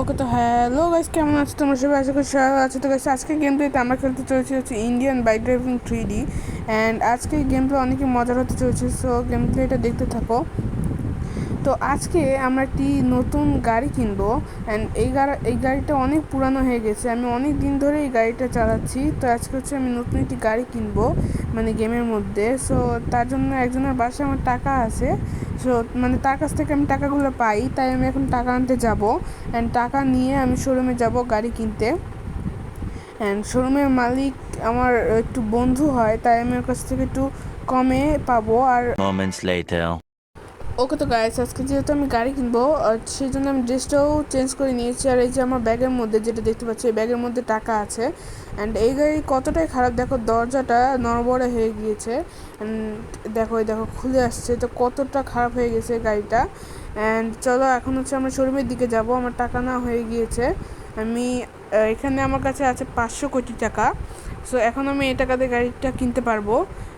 ওকে তো hello guys, কেমন আছো? তোমরা সবাই আশা করি সবাই আছো। তো গাইস আজকে গেম প্লেতে আমরা খেলতে চলেছি হচ্ছে Indian bike driving three D and আজকে গেম প্লে অনেক মজার হতে চলেছে সো গেম প্লেটা দেখতে থাকো। তো আজকে আমরা একটি নতুন গাড়ি কিনবো অ্যান্ড এই গাড়ি, এই গাড়িটা অনেক পুরানো হয়ে গেছে। আমি অনেক দিন ধরে এই গাড়িটা চালাচ্ছি, তো আজকে হচ্ছে আমি নতুন একটি গাড়ি কিনবো মানে গেমের মধ্যে। সো তার জন্য একজনের বাসায় আমার টাকা আছে সো মানে তার কাছ থেকে আমি টাকাগুলো পাই, তাই আমি এখন টাকা আনতে যাব অ্যান্ড টাকা নিয়ে আমি শোরুমে যাব গাড়ি কিনতে অ্যান্ড শোরুমের মালিক আমার একটু বন্ধু হয়, তাই আমি ওর কাছ থেকে একটু কমে পাবো আর. ওকে তো গাইস আজকে যেহেতু আমি গাড়ি কিনবো সেই জন্য আমি ড্রেসটাও চেঞ্জ করে নিয়েছি। আর এই যে আমার ব্যাগের মধ্যে যেটা দেখতে পাচ্ছি, এই ব্যাগের মধ্যে টাকা আছে। অ্যান্ড এই গাড়ি কতটাই খারাপ, দেখো দরজাটা নড়বড়ে হয়ে গিয়েছে। দেখো, এই দেখো, খুলে আসছে। তো কতটা খারাপ হয়ে গেছে গাড়িটা। অ্যান্ড চলো, এখন হচ্ছে আমরা শোরুমের দিকে যাব। আমার টাকা না হয়ে গিয়েছে। আমি এখানে আমার কাছে আছে পাঁচশো কোটি টাকা। সো এখন আমি এই টাকাতে গাড়িটা কিনতে পারব।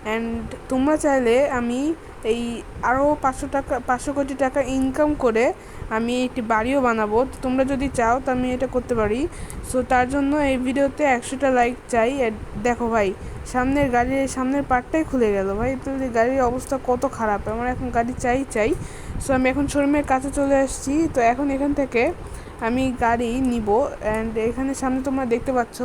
অ্যান্ড তোমরা চাইলে আমি এই আরও পাঁচশো টাকা, পাঁচশো কোটি টাকা ইনকাম করে আমি একটি বাড়িও বানাবো। তো তোমরা যদি চাও, তো আমি এটা করতে পারি। সো তার জন্য এই ভিডিওতে একশোটা লাইক চাই। দেখো ভাই, সামনের গাড়ির সামনের পার্টটাই খুলে গেল ভাই। তাহলে গাড়ির অবস্থা কত খারাপ। আমার এখন গাড়ি চাই চাই। সো আমি এখন শোরুমের কাছে চলে আসছি। তো এখন এখান থেকে আমি গাড়ি নিব অ্যান্ড এখানে সামনে তোমরা দেখতে পাচ্ছ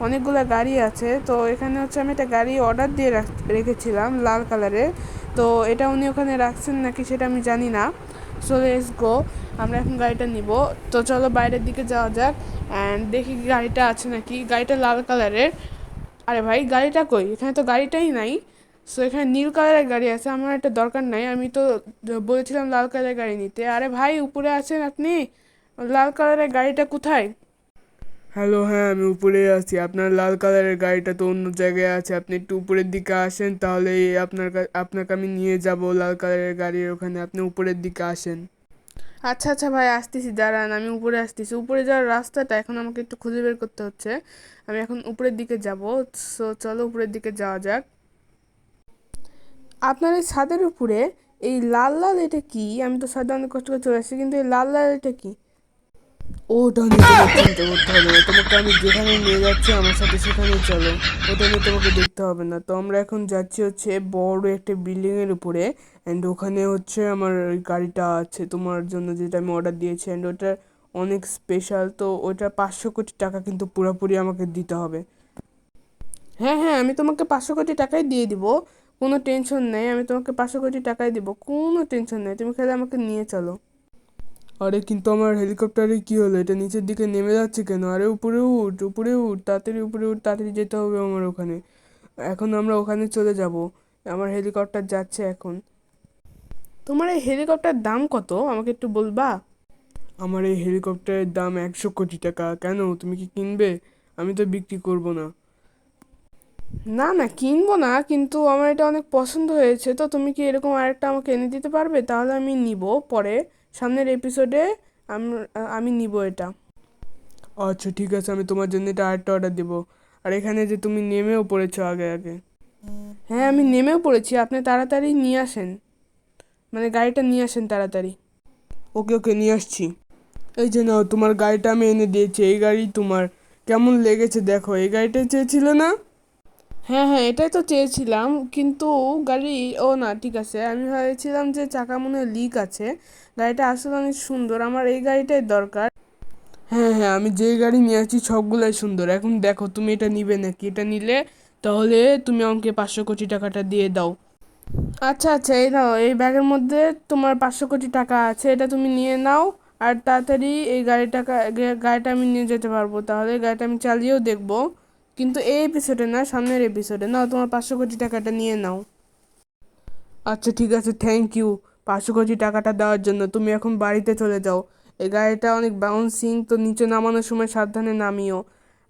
অনেকগুলো গাড়ি আছে। তো এখানে হচ্ছে আমি একটা গাড়ি অর্ডার দিয়ে রাখ- রেখেছিলাম লাল কালারের তো এটা উনি ওখানে রাখছেন নাকি সেটা আমি জানি না। সো লেটস গো আমরা এখন গাড়িটা নিব। তো চলো বাইরের দিকে যাওয়া যাক অ্যান্ড দেখি গাড়িটা আছে নাকি। গাড়িটা লাল কালারের। আরে ভাই, গাড়িটা কই? এখানে তো গাড়িটাই নাই। সো এখানে নীল কালারের গাড়ি আছে, আমার একটা দরকার নাই। আমি তো বলেছিলাম লাল কালারের গাড়ি নিতে। আরে ভাই, উপরে আছেন আপনি? লাল কালারের গাড়িটা কোথায়? হ্যালো হ্যাঁ আমি উপরে আছি। আপনার লাল কালারের গাড়িটা তো অন্য জায়গায় আছে। আপনি একটু উপরের দিকে আসেন তাহলে আপনার কা- আপনাকে আমি নিয়ে যাব লাল কালারের গাড়ির ওখানে। আপনি উপরের দিকে আসেন। আচ্ছা আচ্ছা ভাই আসতেছি দাঁড়ান আমি উপরে আসতেছি। উপরে যাওয়ার রাস্তাটা এখন আমাকে একটু খুঁজে বের করতে হচ্ছে। আমি এখন উপরের দিকে যাব সো চলো উপরের দিকে যাওয়া যাক। আপনার এই ছাদের উপরে এই লাল লাল এটা কি? আমি তো ছাদে অনেক কষ্ট করে চলে আসছি কিন্তু এই লাল লাল এটা কি? ওটা নিয়ে চিন্তা করতে হবে তোমাকে আমি যেখানে নিয়ে যাচ্ছি, আমার সাথে সেখানেই চলো। ওটা নিয়ে তোমাকে দেখতে হবে না। তো আমরা এখন যাচ্ছি হচ্ছে বড় একটা বিল্ডিং এর উপরে। অ্যান্ড ওখানে হচ্ছে আমার ওই গাড়িটা আছে তোমার জন্য যেটা আমি অর্ডার দিয়েছি। অ্যান্ড ওটা অনেক স্পেশাল তো ওটা পাঁচশো কোটি টাকা কিন্তু পুরোপুরি আমাকে দিতে হবে। হ্যাঁ হ্যাঁ আমি তোমাকে পাঁচশো কোটি টাকাই দিয়ে দিব। কোনো টেনশন নেই। আমি তোমাকে পাঁচশো কোটি টাকাই দিব। কোনো টেনশন নেই। তুমি খালি আমাকে নিয়ে চলো। আরে কিন্তু আমার হেলিকপ্টারে কি হলো? এটা নিচের দিকে নেমে যাচ্ছে কেন? আরে উপরে উঠ উপরে উঠ তাড়াতাড়ি উপরে উঠ তাড়াতাড়ি যেতে হবে আমার ওখানে। এখন আমরা ওখানে চলে যাব। আমার হেলিকপ্টার যাচ্ছে এখন। তোমার এই হেলিকপ্টার দাম কত? আমাকে একটু বলবা? আমার এই হেলিকপ্টারের দাম একশো কোটি টাকা। কেন? তুমি কি কিনবে? আমি তো বিক্রি করব না। না না কিনবো না কিন্তু আমার এটা অনেক পছন্দ হয়েছে। তো তুমি কি এরকম আরেকটা আমাকে এনে দিতে পারবে? তাহলে আমি নিব পরে। সামনের এপিসোডে আমি নিব এটা। আচ্ছা ঠিক আছে আমি তোমার জন্য এটা আরেকটা অর্ডার দেবো। আর এখানে যে তুমি নেমেও পড়েছো আগে আগে। হ্যাঁ আমি নেমেও পড়েছি আপনি তাড়াতাড়ি নিয়ে আসেন। মানে গাড়িটা নিয়ে আসেন তাড়াতাড়ি। ওকে ওকে নিয়ে আসছি। এই যে নাও তোমার গাড়িটা আমি এনে দিয়েছি এই গাড়ি তোমার। কেমন লেগেছে দেখো এই গাড়িটাই চেয়েছিলে না? হ্যাঁ হ্যাঁ এটাই তো চেয়েছিলাম কিন্তু গাড়ি ও না ঠিক আছে আমি ভেবেছিলাম যে চাকা মনে লিক আছে। গাড়িটা আসলে অনেক সুন্দর আমার এই গাড়িটাই দরকার। হ্যাঁ হ্যাঁ আমি যেই গাড়ি নিয়ে আসছি সবগুলাই সুন্দর। এখন দেখো তুমি এটা নিবে নাকি? এটা নিলে তাহলে তুমি আমাকে পাঁচশো কোটি টাকাটা দিয়ে দাও। আচ্ছা আচ্ছা এই নাও এই ব্যাগের মধ্যে তোমার পাঁচশো কোটি টাকা আছে এটা তুমি নিয়ে নাও আর তাড়াতাড়ি এই গাড়ি টাকা গা- গাড়িটা আমি নিয়ে যেতে পারব। তাহলে গাড়িটা আমি চালিয়েও দেখব। কিন্তু এই এপিসোডে না সামনের এপিসোডে নাও তোমার পাঁচশো কোটি টাকাটা নিয়ে নাও। আচ্ছা ঠিক আছে থ্যাংক ইউ পাঁচশো কোটি টাকাটা দেওয়ার জন্য তুমি এখন বাড়িতে চলে যাও। এই গাড়িটা অনেক বাউন্সিং তো নিচে নামানোর সময় সাবধানে নামিও।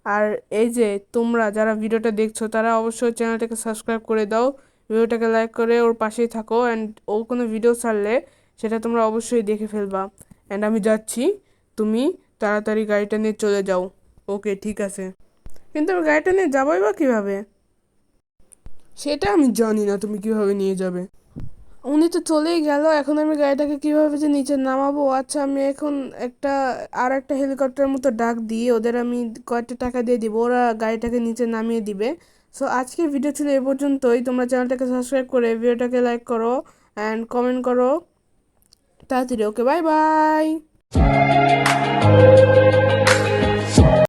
আর এই যে তোমরা যারা ভিডিওটা দেখছ, তারা অবশ্যই চ্যানেলটাকে সাবস্ক্রাইব করে দাও। ভিডিওটাকে লাইক করে ওর পাশেই থাকো অ্যান্ড ও কোনো ভিডিও ছাড়লে সেটা তোমরা অবশ্যই দেখে ফেলবা। অ্যান্ড আমি যাচ্ছি। তুমি তাড়াতাড়ি গাড়িটা নিয়ে চলে যাও। ওকে, ঠিক আছে। কিন্তু আমি গাড়িটা নিয়ে যাবোই বা কীভাবে? সেটা আমি জানি না তুমি কীভাবে নিয়ে যাবে। উনি তো চলেই গেল, এখন আমি গাড়িটাকে কীভাবে যে নিচে নামাবো? আচ্ছা আমি এখন একটা আর একটা হেলিকপ্টার মতো ডাক দিয়ে ওদের আমি কয়েকটা টাকা দিয়ে দিব, ওরা গাড়িটাকে নিচে নামিয়ে দিবে। সো আজকের ভিডিও ছিল এ পর্যন্তই। তোমরা চ্যানেলটাকে সাবস্ক্রাইব করে ভিডিওটাকে লাইক করো অ্যান্ড কমেন্ট করো। তাড়াতাড়ি ওকে বাই বাই